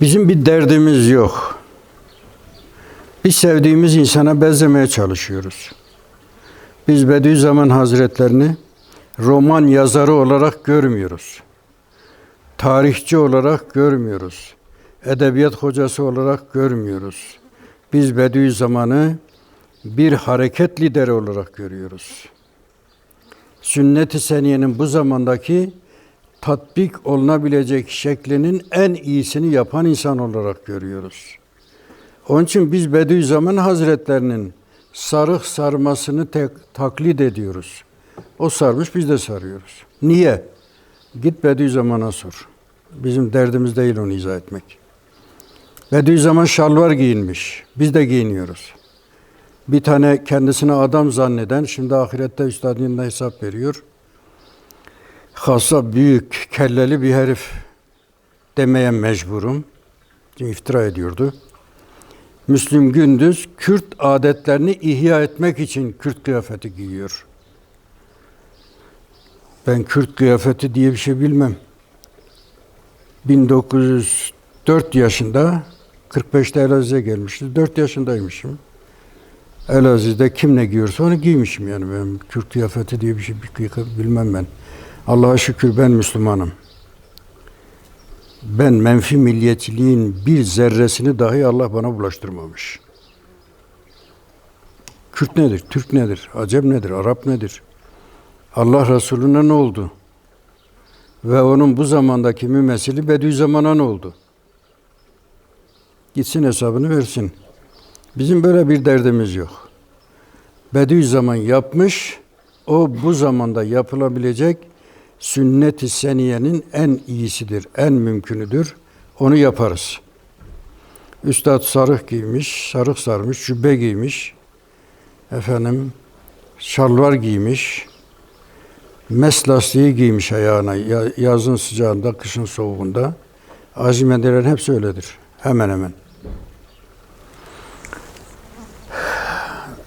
Bizim bir derdimiz yok. Biz sevdiğimiz insana benzemeye çalışıyoruz. Biz Bediüzzaman Hazretlerini roman yazarı olarak görmüyoruz. Tarihçi olarak görmüyoruz. Edebiyat hocası olarak görmüyoruz. Biz Bediüzzaman'ı bir hareket lideri olarak görüyoruz. Sünnet-i Seniye'nin bu zamandaki tatbik olunabilecek şeklinin en iyisini yapan insan olarak görüyoruz. Onun için biz Bediüzzaman Hazretlerinin sarık sarmasını tek, taklit ediyoruz. O sarmış biz de sarıyoruz. Niye? Git Bediüzzaman'a sor. Bizim derdimiz değil onu izah etmek. Bediüzzaman şalvar giyinmiş. Biz de giyiniyoruz. Bir tane kendisine adam zanneden, şimdi ahirette üstadına hesap veriyor. Hassa büyük, kelleli bir herif demeye mecburum. Çünkü ediyordu. Müslüm Gündüz Kürt adetlerini ihya etmek için Kürt kıyafeti giyiyor. Ben Kürt kıyafeti diye bir şey bilmem. 1904 yaşında 45'te Elazığ'a gelmişiz. 4 yaşındaymışım. Elazığ'da kim ne giyiyorsa onu giymişim yani ben Kürt kıyafeti diye bir şey bilmem ben. Allah'a şükür ben Müslümanım. Ben menfi milliyetçiliğin bir zerresini dahi Allah bana bulaştırmamış. Kürt nedir? Türk nedir? Acem nedir? Arap nedir? Allah Resulüne ne oldu? Ve onun bu zamandaki mümessili Bediüzzaman'a ne oldu? Gitsin hesabını versin. Bizim böyle bir derdimiz yok. Bediüzzaman yapmış, o bu zamanda yapılabilecek sünnet-i seniyenin en iyisidir, en mümkünüdür. Onu yaparız. Üstad sarık giymiş, sarık sarmış, cübbe giymiş. Efendim, şalvar giymiş. Mes lastiği giymiş ayağına yazın sıcağında, kışın soğuğunda. Azimedelerin hepsi öyledir. Hemen hemen.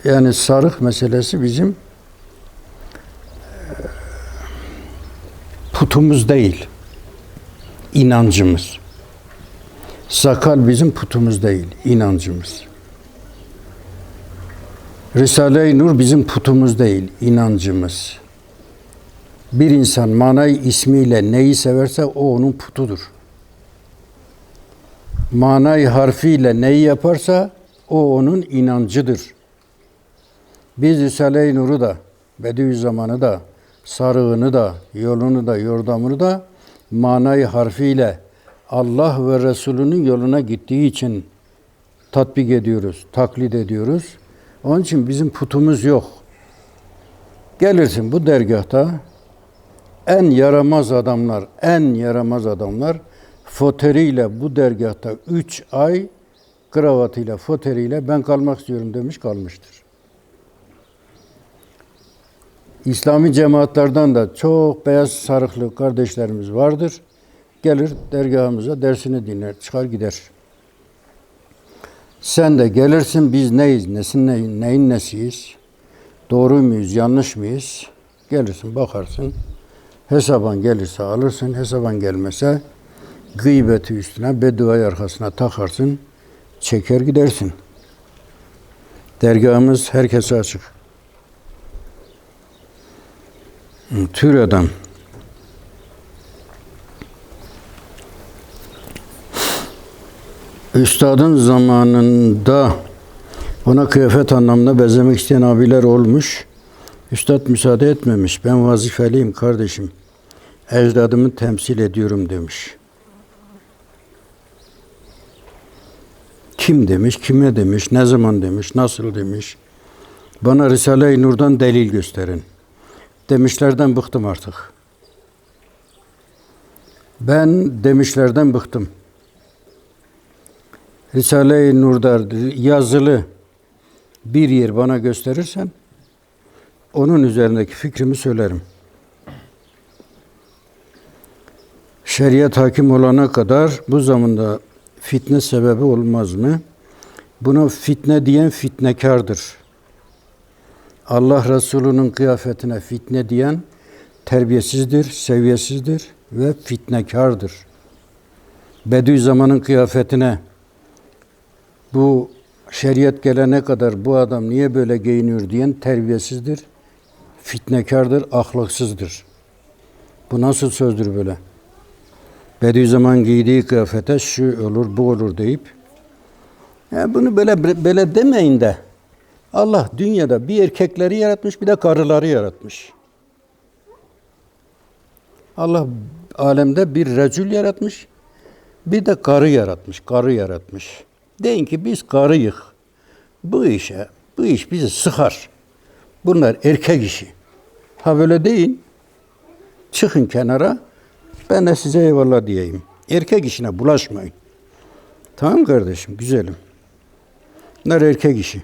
Yani sarık meselesi bizim putumuz değil, inancımız. Sakal bizim putumuz değil, inancımız. Risale-i Nur bizim putumuz değil, inancımız. Bir insan manayı ismiyle neyi severse o onun putudur. Manayı harfiyle neyi yaparsa o onun inancıdır. Biz Risale-i Nur'u da, Bediüzzaman'ı da, sarığını da, yolunu da, yordamını da manayı harfiyle Allah ve Resulünün yoluna gittiği için tatbik ediyoruz, taklit ediyoruz. Onun için bizim putumuz yok. Gelirsin bu dergahta en yaramaz adamlar, en yaramaz adamlar foteriyle bu dergahta üç ay kravatıyla, foteriyle ben kalmak istiyorum demiş kalmıştır. İslami cemaatlerden de çok beyaz sarıklı kardeşlerimiz vardır. Gelir dergahımıza dersini dinler, çıkar gider. Sen de gelirsin biz neyiz, nesin, neyin, neyin nesiyiz, doğru muyuz, yanlış mıyız? Gelirsin, bakarsın. Hesaban gelirse alırsın, hesaban gelmese gıybeti üstüne, bedduayı arkasına takarsın, çeker gidersin. Dergahımız herkese açık. Tür adam. Üstadın zamanında ona kıyafet anlamında bezemek isteyen abiler olmuş. Üstad müsaade etmemiş. Ben vazifeliyim kardeşim. Ecdadımı temsil ediyorum demiş. Kim demiş, kime demiş, ne zaman demiş, nasıl demiş. Bana Risale-i Nur'dan delil gösterin demişlerden bıktım artık. Ben demişlerden bıktım. Risale-i Nur'da yazılı bir yer bana gösterirsen onun üzerindeki fikrimi söylerim. Şeriat hakim olana kadar bu zamanda fitne sebebi olmaz mı? Buna fitne diyen fitnekardır. Allah Resulü'nün kıyafetine fitne diyen terbiyesizdir, seviyesizdir ve fitnekardır. Bediüzzaman'ın kıyafetine bu şeriat gelene kadar bu adam niye böyle giyiniyor diyen terbiyesizdir, fitnekardır, ahlaksızdır. Bu nasıl sözdür böyle? Bediüzzaman giydiği kıyafete şu olur, bu olur deyip ya bunu böyle böyle demeyin de Allah dünyada bir erkekleri yaratmış bir de karıları yaratmış. Allah alemde bir recül yaratmış, bir de karı yaratmış, karı yaratmış. Deyin ki biz karıyık. Bu işe, bu iş bizi sıkar. Bunlar erkek işi. Ha böyle deyin. Çıkın kenara. Ben de size eyvallah diyeyim. Erkek işine bulaşmayın. Tamam kardeşim, güzelim. Bunlar erkek işi.